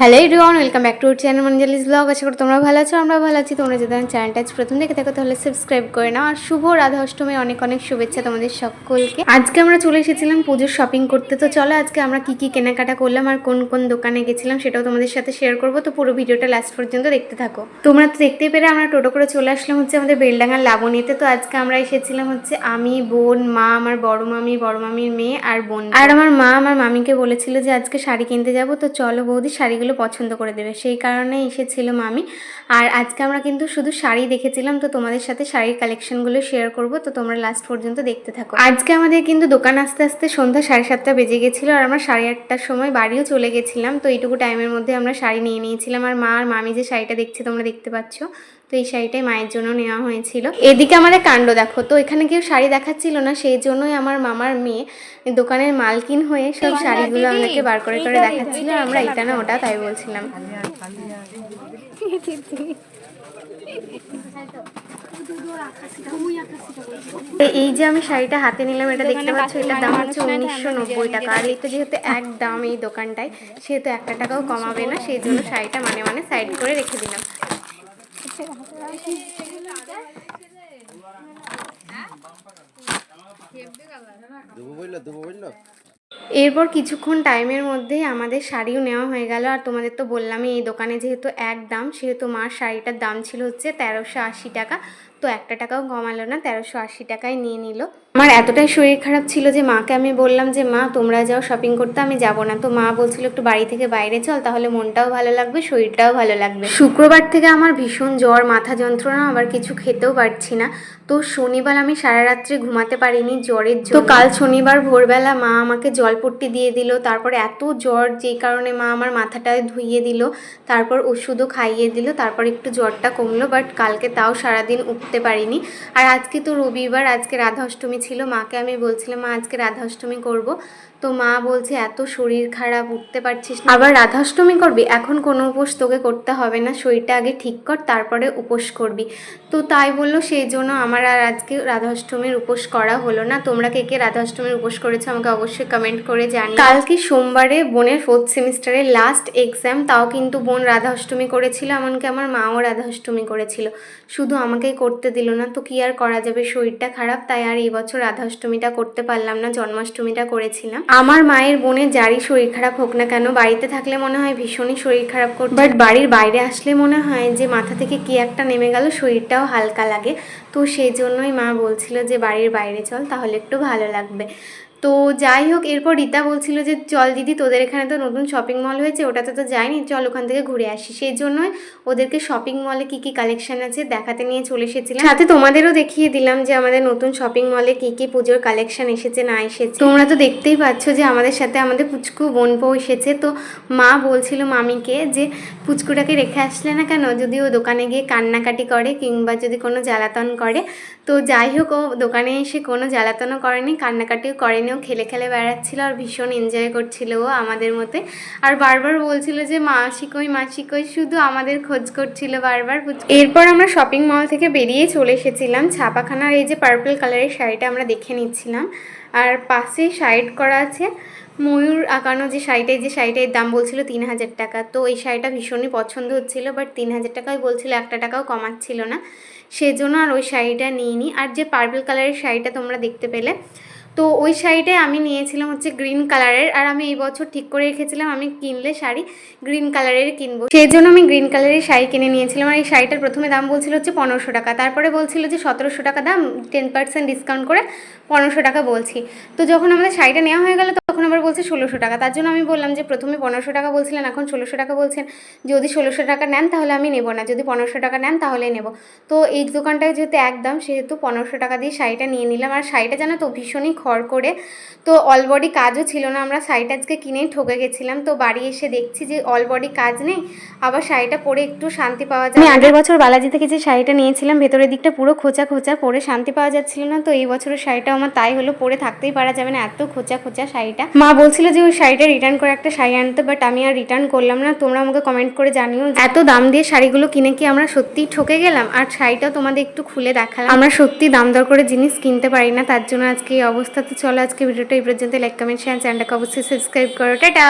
Hello everyone welcome back to channel Manjali's blog আশা করি তোমরা ভালো আছো আমরা ভালো আছি। তোমরা যদি আমার চ্যানেলটা প্রথম দেখে থাকো, তাহলে সাবস্ক্রাইব করে নাও। আর শুভ রাধা অষ্টমী, অনেক অনেক শুভেচ্ছা তোমাদের সকলকে। আজকে আমরা চলে এসেছিলাম পুজোর শপিং করতে। তো চলো আজকে আমরা কি কি কেনাকাটা করলাম আর কোন কোন দোকানে গেছিলাম সেটাও তোমাদের সাথে শেয়ার করব। তো পুরো ভিডিওটা লাস্ট পর্যন্ত দেখতে থাকো। তোমরা তো দেখতেই পেরে আমরা টোটো করে চলে আসলাম হচ্ছে আমাদের বেলডাঙ্গার লাবণীতে। তো আজকে আমরা এসেছিলাম হচ্ছে আমি, বোন, মা, আমার বড় মামি, বড় মামির মেয়ে আর বোন। আর আমার মা আমার মামিকে বলেছিল যে আজকে শাড়ি কিনতে যাব। তো চলো বৌদি, শাড়িগুলো পছন্দ করে দেবে। সেই কারণে এসেছিল মামি। আর আজকে আমরা কিন্তু শুধু শাড়ি দেখেছিলাম, তো তোমাদের সাথে শাড়ির কালেকশনগুলো শেয়ার করব। তো তোমরা লাস্ট পর্যন্ত দেখতে থাকো। আজকে আমাদের কিন্তু দোকান আস্তে আস্তে সন্ধ্যা সাড়ে সাতটা বেজে গেছিল আর আমরা সাড়ে আটটার সময় বাড়িও চলে গেছিলাম। তো এইটুকু টাইমের মধ্যে আমরা শাড়ি নিয়ে নিয়েছিলাম। আর মা আর মামি যে শাড়িটা দেখছে, তোমরা দেখতে পাচ্ছ। তো এই শাড়িটাই মায়ের জন্য নেওয়া হয়েছিল। এদিকে আমাদের কাণ্ড দেখো তো এখানে কেউ শাড়ি দেখাচ্ছিল না সেই জন্যই আমার মামার মেয়ে দোকানের মালকিন হয়ে সব শাড়িগুলো আমাকে বার করে করে দেখাচ্ছিল আমরা এটা না ওটা তাই বলছিলাম। এই যে আমি শাড়িটা হাতে নিলাম এটা দেখতে পাচ্ছ এটার দাম হচ্ছে উনিশশো নব্বই টাকা। আর এটা যেহেতু এক দাম এই দোকানটায় সেহেতু একটা টাকাও কমাবে না সেই জন্য শাড়িটা মানে মানে সাইড করে রেখে দিলাম। এরপর কিছুক্ষণ টাইমের মধ্যেই আমাদের শাড়িও নেওয়া হয়ে গেল। আর তোমাদের তো বললামই, এই দোকানে যেহেতু এক দাম, সেহেতু মার শাড়িটার দাম ছিল হচ্ছে তেরোশো আশি টাকা। তো একটা টাকাও কমালো না তেরোশো আশি টাকায় নিয়ে নিল। আমার এতটাই শরীর খারাপ ছিল যে মাকে আমি বললাম যে মা তোমরা যাও শপিং করতে আমি যাব না। তো মা বলছিল একটু বাড়ি থেকে বাইরে চল তাহলে মনটাও ভালো লাগবে শরীরটাও ভালো লাগবে। শুক্রবার থেকে আমার ভীষণ জ্বর মাথা যন্ত্রণা আবার কিছু খেতেও পারছি না। তো শনিবার আমি সারা রাত্রে ঘুমাতে পারিনি জ্বরের জন্য। তো কাল শনিবার ভোরবেলা মা আমাকে জলপট্টি দিয়ে দিল তারপর এত জ্বর যেই কারণে মা আমার মাথাটায় ধুইয়ে দিল তারপর ওষুধও খাইয়ে দিল তারপর একটু জ্বরটা কমলো বাট কালকে তাও সারাদিন উঠতে পারিনি। আর আজকে তো রবিবার, আজকে রাধা অষ্টমী ছিল, মাকে আমি বলছিলাম, মা, আজকে রাধা অষ্টমী করব। তো মা বলছে, এত শরীর খারাপ, উঠতে পারছিস আবার রাধাষ্টমী করবি? এখন কোনো উপোস তোকে করতে হবে না, শরীরটা আগে ঠিক কর, তারপরে উপোস করবি। তো তাই বলল, সেই জন্য আমার আর আজকে রাধাষ্টমীর উপোস করা হলো না। তোমরা কে কে রাধাষ্টমীর উপোস করেছ আমাকে অবশ্যই কমেন্ট করে জানি কালকে সোমবারে বোনের ফোর্থ সেমিস্টারের লাস্ট এক্সাম তাও কিন্তু বোন রাধাষ্টমী করেছিল, এমনকি আমার মাও রাধাষ্টমী করেছিল। শুধু আমাকেই করতে দিল না, তো কি আর করা যাবে? শরীরটা খারাপ, তাই আর এই বছর রাধাষ্টমীটা করতে পারলাম না, জন্মাষ্টমীটা করেছিলাম। আমার মায়ের বোনে যারই শরীর খারাপ হোক না কেন, বাড়িতে থাকলে মনে হয় ভীষণই শরীর খারাপ করছে। বাট বাড়ির বাইরে আসলে মনে হয় যে মাথা থেকে কি একটা নেমে গেল, শরীরটাও হালকা লাগে। তো সেই জন্যই মা বলছিল যে, বাড়ির বাইরে চল, তাহলে একটু ভালো লাগবে। তো যাই হোক, এরপর রীতা বলছিল যে, চল দিদি, তোদের এখানে তো নতুন শপিং মল হয়েছে, ওটাতে তো যাইনি, চল ওখান থেকে ঘুরে আসি। সেই জন্যই ওদেরকে শপিং মলে কি কি কালেকশন আছে দেখাতে নিয়ে চলে এসেছিলাম। সাথে তোমাদেরও দেখিয়ে দিলাম যে, আমাদের নতুন শপিং মলে কি কি পুজোর কালেকশন এসেছে, না এসেছে। তোমরা তো দেখতেই পাচ্ছ যে, আমাদের সাথে আমাদের পুচকু বোন বউ এসেছে। তো মা বলছিল মামিকে যে, পুচকুটাকে রেখে আসলে না কেন? যদি ও দোকানে গিয়ে কান্নাকাটি করে কিংবা যদি কোনো জ্বালাতন করে তো যাই হোক, ও দোকানে এসে কোনো জ্বালাতনও করেনি, কান্নাকাটিও করেনি। ও খেলে খেলে বেড়াচ্ছিল আর ভীষণ এনজয় করছিল ও আমাদের মতে। আর বারবার বলছিল যে মাসি কই শুধু আমাদের খোঁজ করছিল বারবার। এরপর আমরা শপিং মল থেকে বেরিয়ে চলে এসেছিলাম। ছাপাখানার এই যে পার্পল কালারের শাড়িটা আমরা দেখে নিচ্ছিলাম। আর পাশে সাইড করা আছে ময়ূর আঁকানো যে শাড়িটা যে শাড়িটার দাম বলছিল তিন হাজার টাকা। তো এই শাড়িটা ভীষণই পছন্দ হচ্ছিল বাট তিন হাজার টাকায় বলছিল একটা টাকাও কমাচ্ছিল না। সেজন্য আর ওই শাড়িটা নিইনি। আর যে পার্পল কালারের শাড়িটা তোমরা দেখতে পেলে, তো ওই শাড়িটাই আমি নিয়েছিলাম হচ্ছে গ্রিন কালারের আর আমি এই বছর ঠিক করে রেখেছিলাম, আমি কিনলে শাড়ি গ্রিন কালারের কিনবো। সেই জন্য আমি গ্রিন কালারের শাড়ি কিনে নিয়েছিলাম। আর এই শাড়িটার প্রথমে দাম বলছিল হচ্ছে পনেরোশো টাকা। তারপরে বলছিল যে সতেরোশো টাকা দাম টেন পার্সেন্ট ডিসকাউন্ট করে পনেরোশো টাকা বলছি। তো যখন আমাদের শাড়িটা নেওয়া হয়ে গেল তখন আবার বলছে ষোলোশো টাকা। তার জন্য আমি বললাম যে প্রথমে পনেরোশো টাকা বলছিলেন, এখন ষোলোশো টাকা বলছেন। যদি ষোলোশো টাকা নেন তাহলে আমি নেব না, যদি পনেরোশো টাকা নেন তাহলে নেব। তো এই দোকানটায় যেহেতু একদম, সেহেতু পনেরোশো টাকা দিয়ে শাড়িটা নিয়ে নিলাম। আর শাড়িটা জানো তো ভীষণই খড় করে, তো অল বডি কাজও ছিল না। আমরা শাড়িটা আজকে কিনেই ঠকে গেছিলাম। তো বাড়ি এসে দেখছি যে অল বডি কাজ নেই, আবার শাড়িটা পরে একটু শান্তি পাওয়া যায়। আমি আগের বছর বালাজি থেকে যে শাড়িটা নিয়েছিলাম, ভেতরের দিকটা পুরো খোঁচা খোঁচা পরে শান্তি পাওয়া যাচ্ছিল না। তো এই বছরের শাড়িটা আমার তাই হলো, পরে থাকতেই পারা যাবে না, এত খোঁচা খোঁচা শাড়িটা। মা বলছিল যে ওই শাড়িটা রিটার্ন করে একটা শাড়ি আনতে বাট আমি আর রিটার্ন করলাম না। তোমরা আমাকে কমেন্ট করে জানিও এত দাম দিয়ে শাড়িগুলো কিনে কি আমরা সত্যি ঠকে গেলাম? আর শাড়িটাও তোমাদের একটু খুলে দেখালাম। আমরা সত্যি দাম দর করে জিনিস কিনতে পারি না, তার জন্য আজকে এই অবস্থাতে চলো। আজকে ভিডিওটা এই পর্যন্ত লাইক কমেন্ট শেয়ার চ্যানেলটাকে অবশ্যই সাবস্ক্রাইব করো। টাটা!